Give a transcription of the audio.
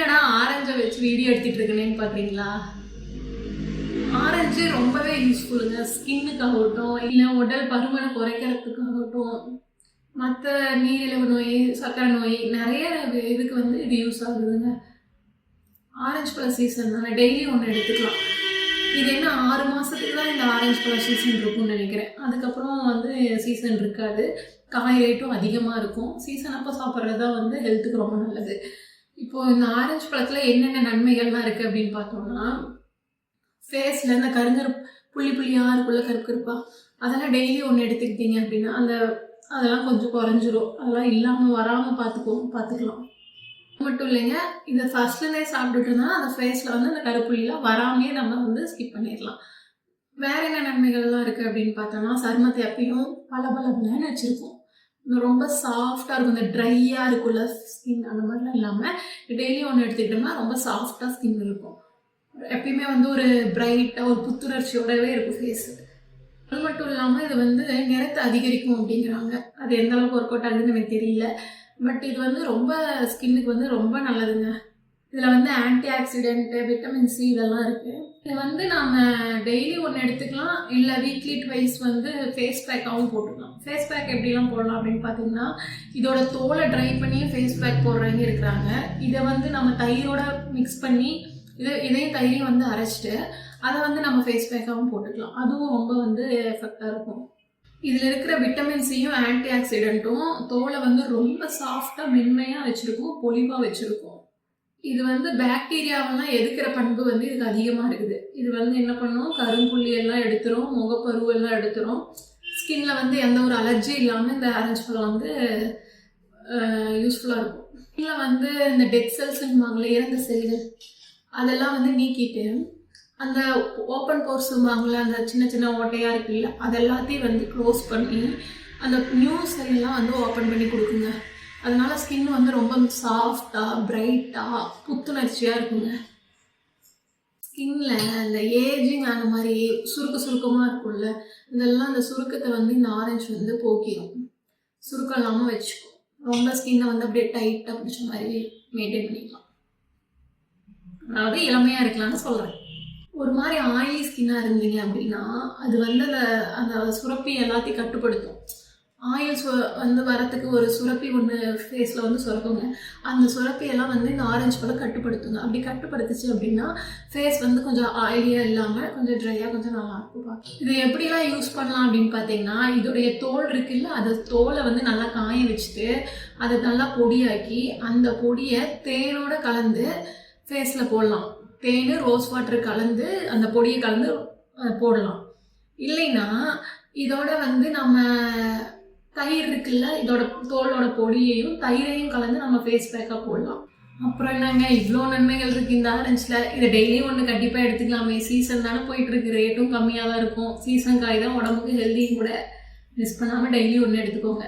என்னடா ஆரஞ்சை வச்சு வீடியோ எடுத்துட்டு இருக்கேன்னு பார்க்குறீங்களா ஆரஞ்சு ரொம்பவே யூஸ்ஃபுல்லுங்க ஸ்கின்னுக்காகட்டும் இல்லை உடல் பருமனை குறைக்கிறதுக்காகட்டும் மற்ற நீரிழிவு நோய் சக்கரை நோய் நிறைய இதுக்கு வந்து இது யூஸ் ஆகுதுங்க. ஆரஞ்சு பழ சீசன் தானே டெய்லி ஒன்று எடுத்துக்கலாம். இது என்ன ஆறு மாதத்துக்கு தான் இந்த ஆரஞ்சு பழ சீசன் இருக்கும்னு நினைக்கிறேன். அதுக்கப்புறம் வந்து சீசன் இருக்காது. காய் ரேட்டும் அதிகமாக இருக்கும். சீசன் அப்போ சாப்பிட்றது தான் வந்து ஹெல்த்துக்கு ரொம்ப நல்லது. இப்போ இந்த ஆரஞ்சு பழத்தில் என்னென்ன நன்மைகள்லாம் இருக்குது அப்படின்னு பார்த்தோம்னா ஃபேஸில் இந்த கருங்கரு புள்ளி புள்ளியாக இருக்குள்ள கருப்பு கருப்பா அதெல்லாம் டெய்லி ஒன்று எடுத்துக்கிட்டீங்க அப்படின்னா அந்த அதெல்லாம் கொஞ்சம் குறைஞ்சிரும். அதெல்லாம் இல்லாமல் வராமல் பார்த்துக்கோ பார்த்துக்கலாம். மட்டும் இல்லைங்க இதை ஃபர்ஸ்ட்லேருந்தே சாப்பிட்டுட்டு இருந்தால் அந்த ஃபேஸில் வந்து அந்த கருப்புள்ளிலாம் வராமையே நம்ம வந்து ஸ்கிப் பண்ணிடலாம். வேற என்ன நன்மைகள்லாம் இருக்குது அப்படின்னு பார்த்தோம்னா சருமத்தை எப்பயும் பல பல பலன்னு வச்சுருக்கோம். ரொம்ப சாஃப்டாக இருக்கும். இந்த ட்ரையாக இருக்கும்ல ஸ்கின் அந்த மாதிரிலாம் இல்லாமல் டெய்லி ஒன்று எடுத்துக்கிட்டோம்னா ரொம்ப சாஃப்டாக ஸ்கின் இருக்கும். எப்பயுமே வந்து ஒரு பிரைட்டாக ஒரு புத்துணர்ச்சியோடவே இருக்கும் ஃபேஸ் அது மட்டும் இல்லாமல் இது வந்து நிறத்தை அதிகரிக்கும் அப்படிங்கிறாங்க. அது எந்த அளவுக்கு ஒர்க் அவுட் ஆகுதுன்னு எனக்கு தெரியல. பட் இது வந்து ரொம்ப ஸ்கின்னுக்கு வந்து ரொம்ப நல்லதுங்க. இதில் வந்து ஆன்டி ஆக்சிடென்ட்டு விட்டமின் சி இதெல்லாம் இருக்குது இது வந்து நம்ம டெய்லி ஒன்று எடுத்துக்கலாம். இல்லை வீக்லி ட்வைஸ் வந்து ஃபேஸ் பேக்காகவும் போட்டுக்கலாம். ஃபேஸ் பேக் எப்படிலாம் போடலாம் அப்படின்னு பார்த்தீங்கன்னா இதோட தோலை ட்ரை பண்ணி ஃபேஸ் பேக் போடுறவங்க இருக்கிறாங்க. இதை வந்து நம்ம தயிரோட மிக்ஸ் பண்ணி இது இதையும் தயிரையும் வந்து அரைச்சிட்டு அதை வந்து நம்ம ஃபேஸ் பேக்காகவும் போட்டுக்கலாம். அதுவும் ரொம்ப வந்து எஃபெக்டாக இருக்கும். இதில் இருக்கிற விட்டமின் சியும் ஆன்டி ஆக்சிடென்ட்டும் தோலை வந்து ரொம்ப சாஃப்டாக மென்மையாக வச்சுருக்கும் பொலிவாக வச்சுருக்கும். இது வந்து பாக்டீரியாவெல்லாம் எதுக்கிற பண்பு வந்து இதுக்கு அதிகமாக இருக்குது. இது வந்து என்ன பண்ணும்? கரும்புள்ளி எல்லாம் எடுத்துரும் முகப்பருவெல்லாம் எடுத்துரும். ஸ்கின்ல வந்து எந்த ஒரு அலர்ஜி இல்லாமல் இந்த ஆரஞ்சு பழம் வந்து யூஸ்ஃபுல்லாக இருக்கும். ஸ்கின்ல வந்து இந்த டெட் செல்ஸ்ன்னுவாங்களே இறந்த செல்கள் அதெல்லாம் வந்து நீக்கிட்டு அந்த ஓப்பன் போர்ஸுவாங்களே அந்த சின்ன சின்ன ஓட்டையாக இருக்குல்ல அது எல்லாத்தையும் வந்து க்ளோஸ் பண்ணி அந்த நியூ செல்லாம் வந்து ஓப்பன் பண்ணி கொடுக்குங்க. அதனால ஸ்கின் வந்து ரொம்ப சாஃப்டாக பிரைட்டாக புத்துணர்ச்சியாக இருக்குங்க. ஸ்கின்ல அந்த ஏஜிங் ஆன மாதிரி சுருக்க சுருக்கமாக இருக்கும்ல இதெல்லாம் அந்த சுருக்கத்தை வந்து இந்த ஆரஞ்சு வந்து போக்கிடும் சுருக்கம் இல்லாமல் வச்சுக்கும். ரொம்ப ஸ்கின்னை வந்து அப்படியே டைட்டாக பிடிச்ச மாதிரி மெயின்டைன் பண்ணிக்கலாம். அதாவது இளமையாக இருக்கலாம்னு சொல்கிறேன் ஒரு மாதிரி ஆயிலி ஸ்கின்னாக இருந்தீங்க அப்படின்னா அது வந்து அந்த அந்த சுரப்பி எல்லாத்தையும் கட்டுப்படுத்தும். ஆயில் சு வந்து வரத்துக்கு ஒரு சுரப்பி ஒன்று ஃபேஸில் வந்து சுரக்குங்க அந்த சுரப்பியெல்லாம் வந்து இந்த ஆரஞ்சு பழம் கட்டுப்படுத்துங்க. அப்படி கட்டுப்படுத்துச்சு அப்படின்னா ஃபேஸ் வந்து கொஞ்சம் ஆயிலியாக இல்லாமல் கொஞ்சம் ட்ரையாக கொஞ்சம் நல்லா இருக்கும். இது எப்படிலாம் யூஸ் பண்ணலாம் அப்படின்னு பார்த்தீங்கன்னா இதோடைய தோல் இருக்குல்ல அதை தோலை வந்து நல்லா காய வச்சுட்டு அதை நல்லா பொடியாக்கி அந்த பொடியை தேனோட கலந்து ஃபேஸில் போடலாம். தேன் ரோஸ் வாட்டர் கலந்து அந்த பொடியை கலந்து போடலாம். இல்லைன்னா இதோட வந்து நம்ம தயிர் இருக்குல்ல இதோட தோலோட பொடியையும் தயிரையும் கலந்து நம்ம ஃபேஸ் பேக்காக போடலாம். அப்புறம் என்னங்க இவ்வளோ நன்மைகள் இருக்குது இந்த ஆரஞ்சில் இதை டெய்லியும் ஒன்று கண்டிப்பாக எடுத்துக்கலாமே. சீசன் தானே போயிட்டு இருக்கு. ரேட்டும் கம்மியாக தான் இருக்கும். சீசன் காய் தான் உடம்புக்கு ஹெல்த்தியும் கூட. மிஸ் பண்ணாமல் டெய்லி ஒன்று எடுத்துக்கோங்க.